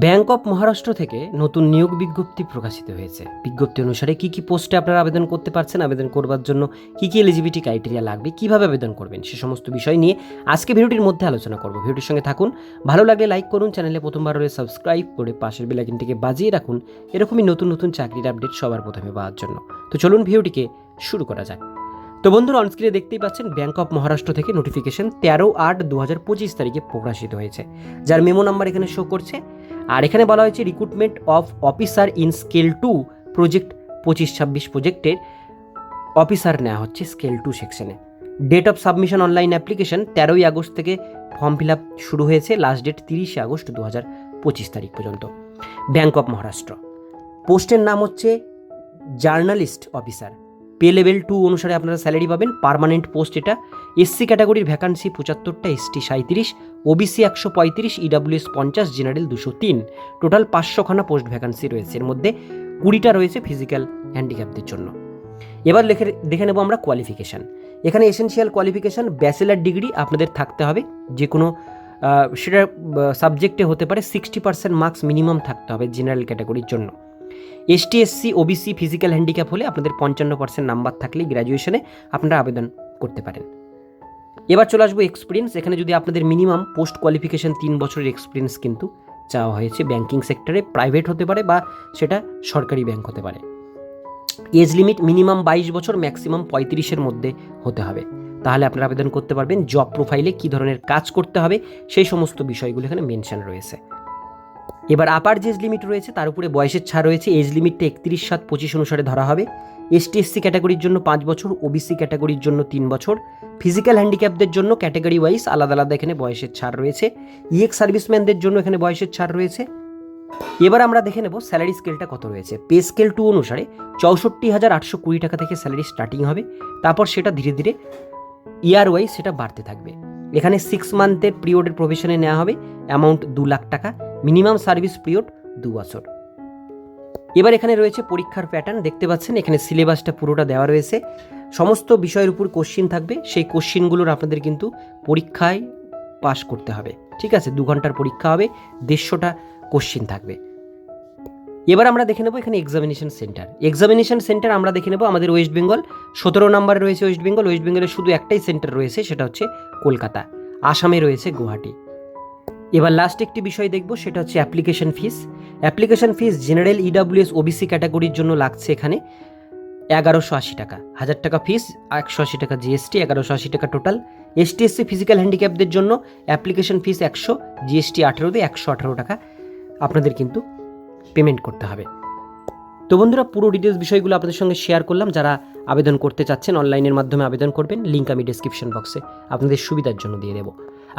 Bank of Maharashtra থেকে নতুন নিয়োগ বিজ্ঞপ্তি প্রকাশিত হয়েছে। বিজ্ঞপ্তি অনুসারে কি কি পোস্টে আপনারা আবেদন করতে পারছেন, আবেদন করবার জন্য কি কি এলিজিবিলিটি ক্রাইটেরিয়া লাগবে, কীভাবে আবেদন করবেন, সে সমস্ত বিষয় নিয়ে আজকে ভিডিওটির মধ্যে আলোচনা করব। ভিডিওটির সঙ্গে থাকুন, ভালো লাগলে লাইক করুন, চ্যানেলে প্রথমবার হলে সাবস্ক্রাইব করে পাশের বেলাইকিনটিকে বাজিয়ে রাখুন, এরকমই নতুন নতুন চাকরির আপডেট সবার প্রথমে পাওয়ার জন্য। তো চলুন ভিডিওটিকে শুরু করা যাক। তো বন্ধুরা অনস্ক্রিনে দেখতেই পাচ্ছেন ব্যাংক অফ মহারাষ্ট্র থেকে নোটিফিকেশন তেরো আট দু হাজার পঁচিশ তারিখে প্রকাশিত হয়েছে। যার মেমো নাম্বার এখানে শো করছে। আর এখানে বলা হয়েছে recruitment of officer in scale two project পঁচিশ ছাব্বিশ প্রজেক্টের অফিসার নেওয়া হচ্ছে স্কেল টু সেকশনে date of submission online application তেরোই আগস্ট থেকে ফর্ম ফিল আপ শুরু হয়েছে লাস্ট ডেট তিরিশে আগস্ট দু হাজার পঁচিশ তারিখ পর্যন্ত। ব্যাংক অফ মহারাষ্ট্র পোস্টের নাম হচ্ছে journalist officer pay level two অনুসারে আপনারা স্যালারি পাবেন পার্মানেন্ট পোস্ট এটা। এসসি ক্যাটাগরির ভ্যাকান্সি পঁচাত্তরটা এসটি সাঁত্রিশ ওবিসি একশো পঁয়ত্রিশ ইডাব্লিউএস পঞ্চাশ, জেনারেল দুশো তিন। টোটাল পাঁচশোখানা পোস্ট ভ্যাকান্সি রয়েছে। এর মধ্যে কুড়িটা রয়েছে ফিজিক্যাল হ্যান্ডিক্যাপদের জন্য। এবার লেখে, দেখে নেব আমরা কোয়ালিফিকেশান এখানে এসেনশিয়াল কোয়ালিফিকেশান ব্যাচেলার ডিগ্রি আপনাদের থাকতে হবে। যে কোনো সেটা সাবজেক্টে হতে পারে সিক্সটি পার্সেন্ট মার্কস মিনিমাম থাকতে হবে জেনারেল ক্যাটাগরির জন্য। ST SC OBC physical handicap হলে আপনাদের পঞ্চান্ন পার্সেন্ট নাম্বার থাকলেই গ্র্যাজুয়েশনে আপনারা আবেদন করতে পারেন। এবার চলে আসব এক্সপিরিয়েন্স এখানে যদি আপনাদের মিনিমাম পোস্ট কোয়ালিফিকেশান তিন বছরের এক্সপিরিয়েন্স কিন্তু চাওয়া হয়েছে ব্যাঙ্কিং সেক্টরে প্রাইভেট হতে পারে বা সেটা সরকারি ব্যাংক হতে পারে। এজ লিমিট মিনিমাম বাইশ বছর ম্যাক্সিমাম পঁয়ত্রিশের মধ্যে হতে হবে। তাহলে আপনারা আবেদন করতে পারবেন জব প্রোফাইলে কী ধরনের কাজ করতে হবে, সেই সমস্ত বিষয়গুলো এখানে মেনশন রয়েছে। এবার আপার যে এজ লিমিট রয়েছে, তার উপরে বয়সের ছাড় রয়েছে। এজ লিমিটটা একত্রিশ, সাত, পঁচিশ অনুসারে ধরা হবে। এসটি এসসি ক্যাটাগরির জন্য পাঁচ বছর ওবিসি ক্যাটাগরির জন্য তিন বছর। ফিজিক্যাল হ্যান্ডিক্যাপদের জন্য ক্যাটাগরি ওয়াইজ আলাদা আলাদা এখানে বয়সের ছাড় রয়েছে। ইএক্স সার্ভিসম্যানদের জন্য এখানে বয়সের ছাড় রয়েছে। এবার আমরা দেখে নেব স্যালারি স্কেলটা কত রয়েছে। পে স্কেল টু অনুসারে চৌষট্টি হাজার আটশো কুড়ি টাকা থেকে স্যালারি স্টার্টিং হবে। তারপর সেটা ধীরে ধীরে ইয়ার ওয়াইজ সেটা বাড়তে থাকবে। এখানে সিক্স মান্থের পিরিয়ডের প্রভিশনে নেওয়া হবে। অ্যামাউন্ট দু লাখ টাকা। মিনিমাম সার্ভিস পিরিয়ড দু বছর। এবার এখানে রয়েছে পরীক্ষার প্যাটার্ন দেখতে পাচ্ছেন? এখানে সিলেবাসটা পুরোটা দেওয়া রয়েছে। সমস্ত বিষয়ের উপর কোশ্চিন থাকবে। সেই কোশ্চিনগুলোর আপনাদের কিন্তু পরীক্ষায় পাশ করতে হবে। ঠিক আছে? দু ঘণ্টার পরীক্ষা হবে, দেড়শোটা কোশ্চিন থাকবে। এবার আমরা দেখে নেব এখানে এক্সামিনেশন সেন্টার এক্সামিনেশন সেন্টার আমরা দেখে নেব আমাদের ওয়েস্ট বেঙ্গল সতেরো নম্বরে রয়েছে ওয়েস্ট বেঙ্গল ওয়েস্ট বেঙ্গলের শুধু একটাই সেন্টার রয়েছে, সেটা হচ্ছে কলকাতা। আসামে রয়েছে গুয়াহাটি। এবার লাস্ট একটি বিষয় দেখব, সেটা হচ্ছে application fees application fees general EWS OBC ক্যাটাগরির জন্য লাগছে এখানে এগারোশো আশি টাকা। হাজার টাকা ফিস একশো আশি টাকা জিএসটি এগারোশো আশি টাকা টোটাল এসটিএসসি ফিজিক্যাল হ্যান্ডিক্যাপদের জন্য অ্যাপ্লিকেশন ফিস একশো জিএসটি আঠেরো দিয়ে একশো আঠেরো টাকা। আপনাদের কিন্তু পেমেন্ট করতে হবে। তো বন্ধুরা, পুরো ডিটেলস বিষয়গুলো আপনাদের সঙ্গে শেয়ার করলাম। যারা আবেদন করতে চাচ্ছেন অনলাইনের মাধ্যমে আবেদন করবেন লিঙ্ক আমি ডিসক্রিপশন বক্সে আপনাদের সুবিধার জন্য দিয়ে দেবো।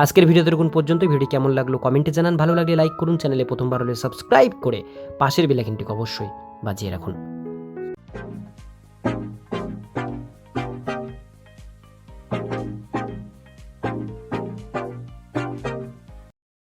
আজকের ভিডিও দেখুন পর্যন্ত ভিডিও কেমন লাগল কমেন্টে জানান। ভালো লাগলে লাইক করুন চ্যানেলে প্রথমবার হলে সাবস্ক্রাইব করে পাশের বেলাকিনটিকে অবশ্যই বাজিয়ে রাখুন।